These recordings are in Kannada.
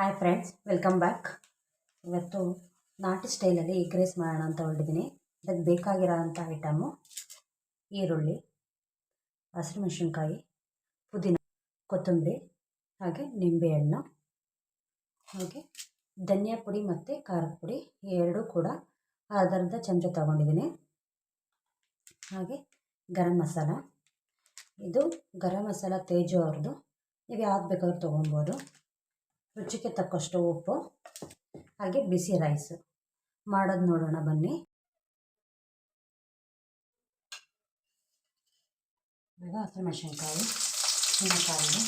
ಹಾಯ್ ಫ್ರೆಂಡ್ಸ್ ವೆಲ್ಕಮ್ ಬ್ಯಾಕ್ ಇವತ್ತು ನಾಟಿ ಸ್ಟೈಲಲ್ಲಿ ಎಗ್ ರೈಸ್ ಮಾಡೋಣ ಅಂತ ಹೊರಟಿದ್ದೀನಿ. ಅದಕ್ಕೆ ಬೇಕಾಗಿರೋ ಅಂಥ ಐಟಮು ಈರುಳ್ಳಿ ಹಸಿಮೆಣ್ಸಿನ್ಕಾಯಿ ಪುದೀನ, ಕೊತ್ತಂಬರಿ, ಹಾಗೆ ನಿಂಬೆಹಣ್ಣು ಹಾಗೆ ಧನಿಯಾ ಪುಡಿ ಮತ್ತು ಖಾರದ ಪುಡಿ. ಈ ಎರಡೂ ಕೂಡ ಅರ್ಧ ಚಮಚ ತಗೊಂಡಿದ್ದೀನಿ. ಹಾಗೆ ಗರಂ ಮಸಾಲ. ಇದು ಗರಂ ಮಸಾಲ ತೇಜು ಅವ್ರದ್ದು ನೀವು ಯಾವ್ದು ಬೇಕಾದ್ರೂ ತೊಗೊಬೋದು ರುಚಿಗೆ ತಕ್ಕಷ್ಟು ಉಪ್ಪು, ಹಾಗೆ ಬಿಸಿ ರೈಸ್. ಮಾಡೋದು ನೋಡೋಣ ಬನ್ನಿ. ಈಗ ಹಸಿಮೆಣ್ಸಿನ್ಕಾಯಿ ಹುಣಕಾಯಿ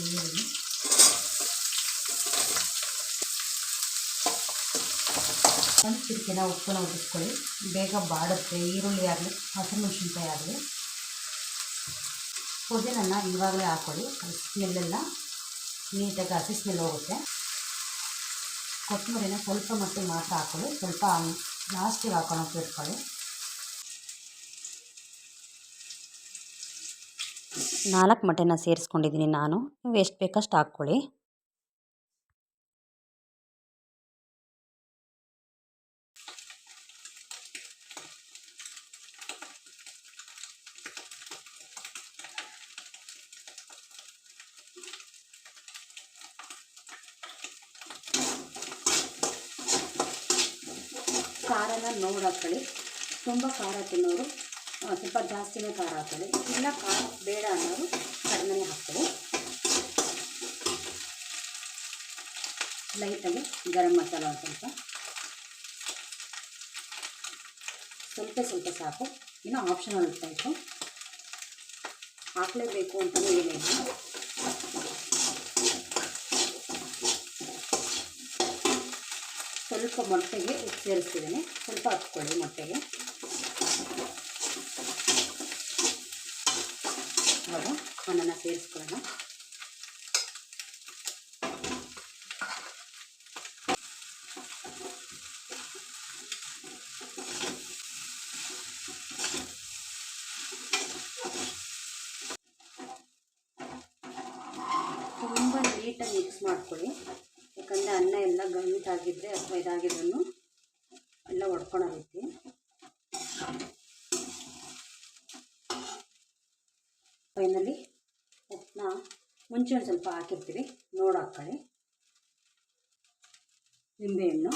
ಈರುಳ್ಳಿ ಒಂದು ಚಿಟಿಕೆನ ಉಪ್ಪನ್ನ ಉದಿಸ್ಕೊಳ್ಳಿ ಬೇಗ ಬಾಡುತ್ತೆ, ಈರುಳ್ಳಿ ಆಗಲಿ ಹಸಿಮೆಣ್ಸಿನ್ಕಾಯಿ ಆಗಲಿ. ಪುದೀನನ್ನ ಇವಾಗಲೇ ಹಾಕ್ಕೊಳ್ಳಿ. ಸ್ಮೆಲ್ಲೆಲ್ಲ ನೀಟಾಗಿ ಹಸಿ ಸ್ಮೆಲ್ ಹೋಗುತ್ತೆ. ಕೊತ್ತಂಬರಿನ ಸ್ವಲ್ಪ ಮಟ್ಟಿಗೆ ಮಾತ್ರ ಹಾಕ್ಕೊಳ್ಳಿ. ಸ್ವಲ್ಪ ಲಾಸ್ಟಿಗೆ ಹಾಕೊಳ್ಳೋಕೆ ಇಟ್ಕೊಳ್ಳಿ. ನಾಲ್ಕು ಮೊಟ್ಟೆನ ಸೇರಿಸ್ಕೊಂಡಿದ್ದೀನಿ ನಾನು. ನೀವು ಎಷ್ಟು ಬೇಕಷ್ಟು ಹಾಕ್ಕೊಳ್ಳಿ. ಖಾರನ ನೋಡಿ ಹಾಕ್ಕೊಳ್ಳಿ ತುಂಬ ಖಾರ ತಿನ್ನೋರು ಸ್ವಲ್ಪ ಜಾಸ್ತಿನೇ ಖಾರ ಹಾಕ್ಕೊಳ್ಳಿ ಇಲ್ಲ, ಖಾರ ಬೇಡ ಅನ್ನೋರು ಕಡಿಮೆನೇ ಹಾಕ್ತೀವಿ ಲೈಟಲ್ಲಿ ಗರಂ ಮಸಾಲ ಒಂದು ಸ್ವಲ್ಪ. ಸ್ವಲ್ಪ ಸ್ವಲ್ಪ ಸಾಕು. ಇನ್ನೂ ಆಪ್ಷನಲ್ ಟೈಪು ಹಾಕಲೇಬೇಕು ಅಂತಲೂ ಏನಿಲ್ಲ ಸ್ವಲ್ಪ ಮೊಟ್ಟೆಗೆ ಉಪ್ಪು ಸೇರಿಸ್ತಿದ್ದೀನಿ. ಸ್ವಲ್ಪ ಹಾಕ್ಕೊಳ್ಳಿ ಮೊಟ್ಟೆಗೆ. ಇವಾಗ ಅನ್ನನ ಸೇರಿಸ್ಕೊಳ್ಳೋಣ. ತುಂಬ ನೀಟಾಗಿ ಮಿಕ್ಸ್ ಮಾಡ್ಕೊಳ್ಳಿ. ಯಾಕಂದರೆ ಅನ್ನ ಎಲ್ಲ ಗಂಟಾಗಿದ್ದರೆ ಅಥವಾ ಇದಾಗಿದ್ದನ್ನು ಎಲ್ಲ ಒಡ್ಕೊಳೋ ರೀತಿ ಫೈನಲಿ ಉಪ್ಪನ್ನ ಮುಂಚೆ ಸ್ವಲ್ಪ ಹಾಕಿರ್ತೀವಿ. ನೋಡಿ ಹಾಕ್ಕೊಳ್ಳಿ ನಿಂಬೆಹಣ್ಣು.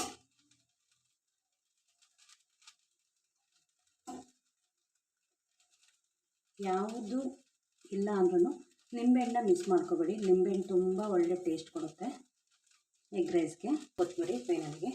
ಯಾವುದು ಇಲ್ಲ ಅಂದ್ರೂ ನಿಂಬೆಹಣ್ಣ ಮಿಸ್ ಮಾಡ್ಕೋಬೇಡಿ. ನಿಂಬೆಹಣ್ಣು ತುಂಬ ಒಳ್ಳೆ ಟೇಸ್ಟ್ ಕೊಡುತ್ತೆ. ಎಗ್ ರೈಸ್ಗೆ ಕೊತ್ತಂಬರಿ ಫೈನಲ್ಗೆ